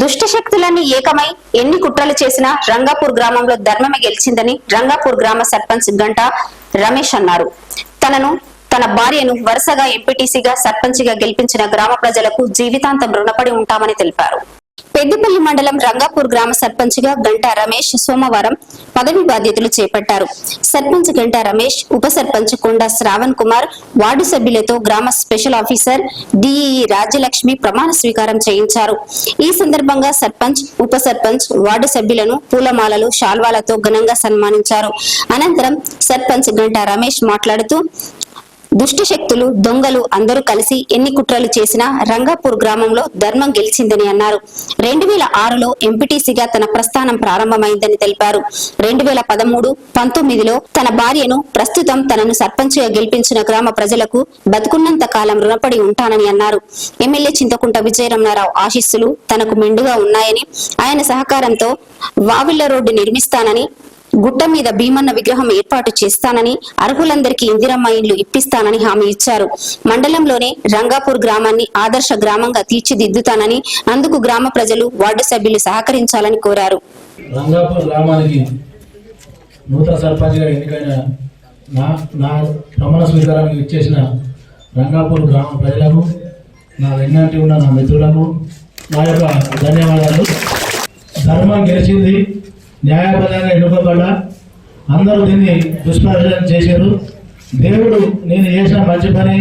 దుష్ట శక్తులన్నీ ఏకమై ఎన్ని కుట్రలు చేసినా రంగాపూర్ గ్రామంలో ధర్మమే గెలిచిందని రంగాపూర్ గ్రామ సర్పంచ్ గంట రమేష్ అన్నారు. తనను తన భార్యను వరుసగా ఎంపీటీసీగా సర్పంచ్గా గెలిపించిన గ్రామ ప్రజలకు జీవితాంతం రుణపడి ఉంటామని తెలిపారు. రెడ్డిపల్లి మండలం రంగాపూర్ గ్రామ సర్పంచ్గా గంటా రమేష్ సోమవారం పదవి బాధ్యతలు చేపట్టారు. సర్పంచ్ గంటా రమేష్ ఉప సర్పంచ్ కొండా శ్రావణ్ కుమార్ వార్డు సభ్యులతో గ్రామ స్పెషల్ ఆఫీసర్ డిఈ రాజ్యలక్ష్మి ప్రమాణ స్వీకారం చేయించారు. ఈ సందర్భంగా సర్పంచ్ ఉప సర్పంచ్ వార్డు సభ్యులను పూలమాలలు శాల్వాలతో ఘనంగా సన్మానించారు. అనంతరం సర్పంచ్ గంటా రమేష్ మాట్లాడుతూ దుష్టశక్తులు దొంగలు అందరూ కలిసి ఎన్ని కుట్రలు చేసినా రంగాపూర్ గ్రామంలో ధర్మం గెలిచిందని అన్నారు. రెండు వేల ఆరులో ఎంపీటీసీగా తన ప్రస్థానం ప్రారంభమైందని తెలిపారు. రెండు వేల పదమూడు పంతొమ్మిదిలో తన భార్యను ప్రస్తుతం తనను సర్పంచ్గా గెలిపించిన గ్రామ ప్రజలకు బతుకున్నంత కాలం రుణపడి ఉంటానని అన్నారు. ఎమ్మెల్యే చింతకుంట విజయరమణారావు ఆశీస్సులు తనకు మెండుగా ఉన్నాయని ఆయన సహకారంతో వావిళ్ళ రోడ్డు నిర్మిస్తానని గుట్ట మీద భీమన్న విగ్రహం ఏర్పాటు చేస్తానని అర్హులందరికీ ఇందిరమ్మ ఇళ్ళు ఇప్పిస్తానని హామీ ఇచ్చారు. మండలంలోనే రంగాపూర్ గ్రామాన్ని ఆదర్శ గ్రామంగా తీర్చిదిద్దుతానని అందుకు గ్రామ ప్రజలు వార్డు సభ్యులు సహకరించాలని కోరారు. రంగాపూర్ గ్రామానికి నూతన సర్పంచ్గా ఎన్నికైన నా నా ప్రమాణ స్వీకారానికి ఇచ్చేసిన రంగాపూర్ గ్రామ ప్రజలకు నా వెన్నంటి ఉన్న నా మిత్రులకు నా యొక్క ధన్యవాదాలు. ధర్మం గెలిచింది. న్యాయపరంగా ఎన్నుకోబడ్డా? అందరూ దీన్ని దుష్ప్రచారం చేశారు. దేవుడు నేను చేసిన మంచి పని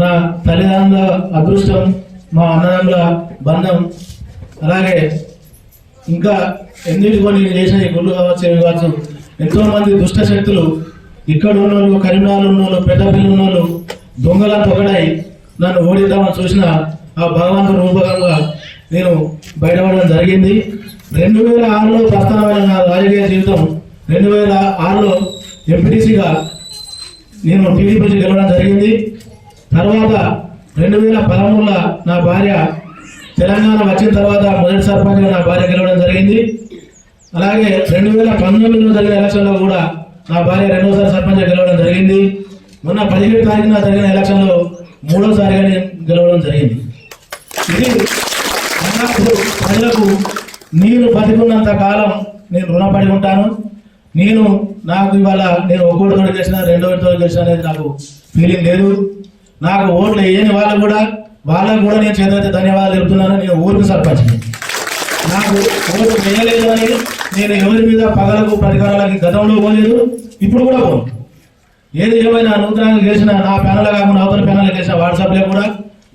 నా తల్లిదండ్రుల అదృష్టం మా అన్నదమ్ముల బంధం అలాగే ఇంకా ఎన్నిటికో నేను చేసిన ఈ గుళ్ళు కావచ్చు ఏమి కావచ్చు. ఎంతో మంది దుష్ట శక్తులు ఇక్కడ ఉన్న వాళ్ళు కరీంనగర్ ఉన్న వాళ్ళు పెద్దపల్లి ఉన్న వాళ్ళు దొంగలను పొగడాయి నన్ను ఓడిద్దామని చూసిన ఆ భగవంతుడు రూపకంగా నేను బయటపడడం జరిగింది. రెండు వేల ఆరులో ప్రస్థానమైన రాజకీయ జీవితం రెండు వేల ఆరులో ఎంపీటీసీగా నేను టీడీపీ గెలవడం జరిగింది. తర్వాత రెండు వేల పదమూడులో నా భార్య తెలంగాణ వచ్చిన తర్వాత మొదటి సర్పంచ్గా నా భార్య గెలవడం జరిగింది. అలాగే రెండు వేల పంతొమ్మిదిలో జరిగిన ఎలక్షన్లో కూడా నా భార్య రెండోసారి సర్పంచ్ గెలవడం జరిగింది. మొన్న పదిహేడు తారీఖున జరిగిన ఎలక్షన్లో మూడోసారిగా నేను గెలవడం జరిగింది. ఇది ప్రజలకు నేను బతికున్నంత కాలం నేను రుణపడి ఉంటాను. నేను నాకు ఇవాళ నేను ఒకటితో తోడు చేసిన రెండో తోడు చేసిన అనేది నాకు ఫీలింగ్ లేదు. నాకు ఓట్లు వేయని వాళ్ళకు కూడా వాళ్ళకు కూడా నేను చేతులైతే ధన్యవాదాలు చెప్తున్నాను నేను ఊరికి సర్పంచ్ నాకు ఓటు వేయలేదు అని నేను ఎవరి మీద పగలకు ప్రతికారాలకి గతంలో పోలేదు ఇప్పుడు కూడా పోను. ఏది ఏమైనా నూతనంగా చేసిన నా ప్యానల్ కాకుండా అవతల ప్యానల్ చేసిన వాట్సాప్లో కూడా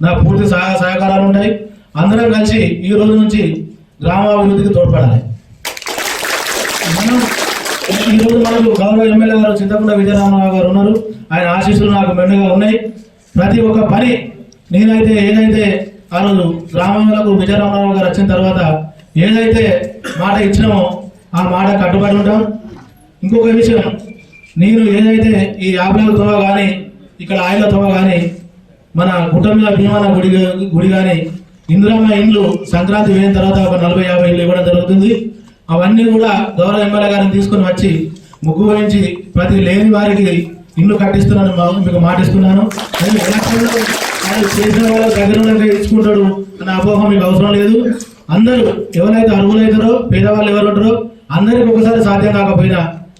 నా పూర్తి సహాయ సహకారాలు ఉంటాయి. అందరం కలిసి ఈ రోజు నుంచి గ్రామాభివృద్ధికి తోడ్పడాలి. మనం ఈ మనకు గౌరవ ఎమ్మెల్యే గారు చింతకుండా విజయరామరావు గారు ఉన్నారు. ఆయన ఆశీస్సులు నాకు మెండుగా ఉన్నాయి. ప్రతి ఒక్క పని నేనైతే ఏదైతే ఆ రోజు గ్రామంలో విజయరామరావు గారు వచ్చిన తర్వాత ఏదైతే మాట ఇచ్చినామో ఆ మాట కట్టుబడి ఉంటాం. ఇంకొక విషయం నేను ఏదైతే ఈ యాభైల తోవ కానీ ఇక్కడ ఆయిల తోవ కానీ మన కుటుంబ మీద భీమాన గుడి గుడి కానీ ఇందిరమ్మ ఇండ్లు సంక్రాంతి వేయిన తర్వాత ఒక నలభై యాభై ఇల్లు ఇవ్వడం జరుగుతుంది. అవన్నీ కూడా గౌరవ ఎమ్మెల్యే గారిని తీసుకొని వచ్చి ముగ్గు వహించి ప్రతి లేని వారికి ఇల్లు కట్టిస్తున్నాను. మీకు మాటిస్తున్నాను చేసిన వాళ్ళ దగ్గర ఇచ్చుకుంటాడు అన్న అపోహం మీకు అవసరం లేదు. అందరూ ఎవరైతే అర్హులైతారో పేదవాళ్ళు ఎవరు ఉంటారో అందరికి ఒకసారి సాధ్యం కాకపోయినా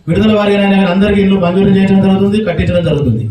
విడుదల వారిగా అందరికీ ఇల్లు మంజూరు చేయడం జరుగుతుంది కట్టించడం జరుగుతుంది.